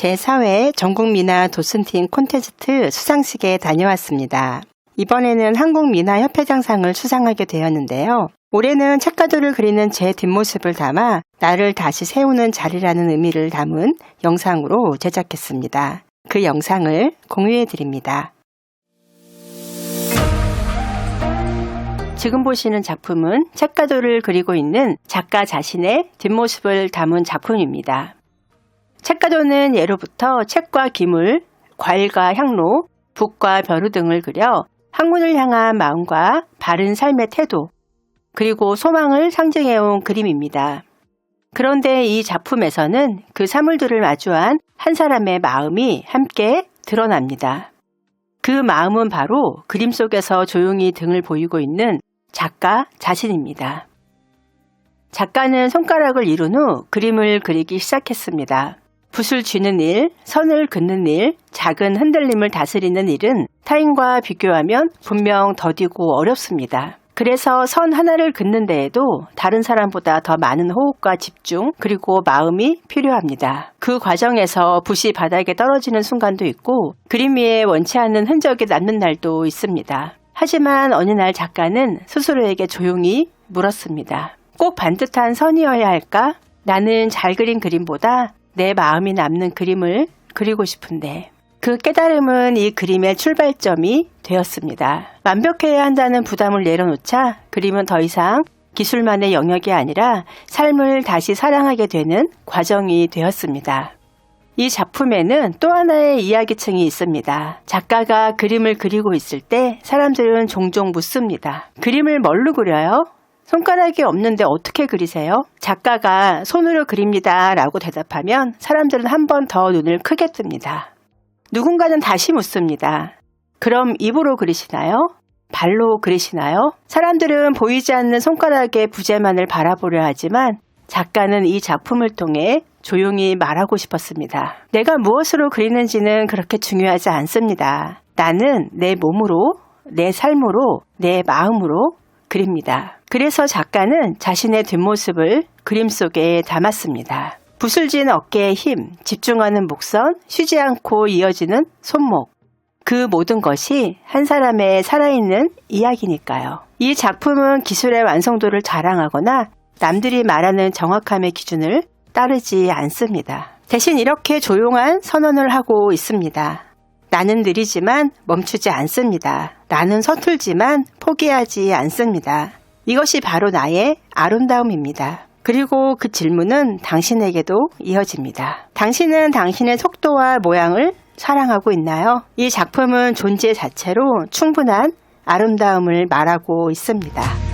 제4회 전국미나 도슨팀 콘테스트 수상식에 다녀왔습니다. 이번에는 한국미나협회장상을 수상하게 되었는데요. 올해는 책가도를 그리는 제 뒷모습을 담아 나를 다시 세우는 자리라는 의미를 담은 영상으로 제작했습니다. 그 영상을 공유해 드립니다. 지금 보시는 작품은 책가도를 그리고 있는 작가 자신의 뒷모습을 담은 작품입니다. 책가도는 예로부터 책과 기물, 과일과 향로, 북과 벼루 등을 그려 학문을 향한 마음과 바른 삶의 태도, 그리고 소망을 상징해온 그림입니다. 그런데 이 작품에서는 그 사물들을 마주한 한 사람의 마음이 함께 드러납니다. 그 마음은 바로 그림 속에서 조용히 등을 보이고 있는 작가 자신입니다. 작가는 손가락을 이룬 후 그림을 그리기 시작했습니다. 붓을 쥐는 일, 선을 긋는 일, 작은 흔들림을 다스리는 일은 타인과 비교하면 분명 더디고 어렵습니다. 그래서 선 하나를 긋는 데에도 다른 사람보다 더 많은 호흡과 집중, 그리고 마음이 필요합니다. 그 과정에서 붓이 바닥에 떨어지는 순간도 있고, 그림 위에 원치 않는 흔적이 남는 날도 있습니다. 하지만 어느 날 작가는 스스로에게 조용히 물었습니다. 꼭 반듯한 선이어야 할까? 나는 잘 그린 그림보다 내 마음이 남는 그림을 그리고 싶은데 그 깨달음은 이 그림의 출발점이 되었습니다. 완벽해야 한다는 부담을 내려놓자 그림은 더 이상 기술만의 영역이 아니라 삶을 다시 사랑하게 되는 과정이 되었습니다. 이 작품에는 또 하나의 이야기층이 있습니다. 작가가 그림을 그리고 있을 때 사람들은 종종 묻습니다. 그림을 뭘로 그려요? 손가락이 없는데 어떻게 그리세요? 작가가 손으로 그립니다 라고 대답하면 사람들은 한 번 더 눈을 크게 뜹니다. 누군가는 다시 묻습니다. 그럼 입으로 그리시나요? 발로 그리시나요? 사람들은 보이지 않는 손가락의 부재만을 바라보려 하지만 작가는 이 작품을 통해 조용히 말하고 싶었습니다. 내가 무엇으로 그리는지는 그렇게 중요하지 않습니다. 나는 내 몸으로, 내 삶으로, 내 마음으로 그립니다. 그래서 작가는 자신의 뒷모습을 그림 속에 담았습니다. 부슬진 어깨의 힘, 집중하는 목선, 쉬지 않고 이어지는 손목. 그 모든 것이 한 사람의 살아있는 이야기니까요. 이 작품은 기술의 완성도를 자랑하거나 남들이 말하는 정확함의 기준을 따르지 않습니다. 대신 이렇게 조용한 선언을 하고 있습니다. 나는 느리지만 멈추지 않습니다. 나는 서툴지만 포기하지 않습니다. 이것이 바로 나의 아름다움입니다. 그리고 그 질문은 당신에게도 이어집니다. 당신은 당신의 속도와 모양을 사랑하고 있나요? 이 작품은 존재 자체로 충분한 아름다움을 말하고 있습니다.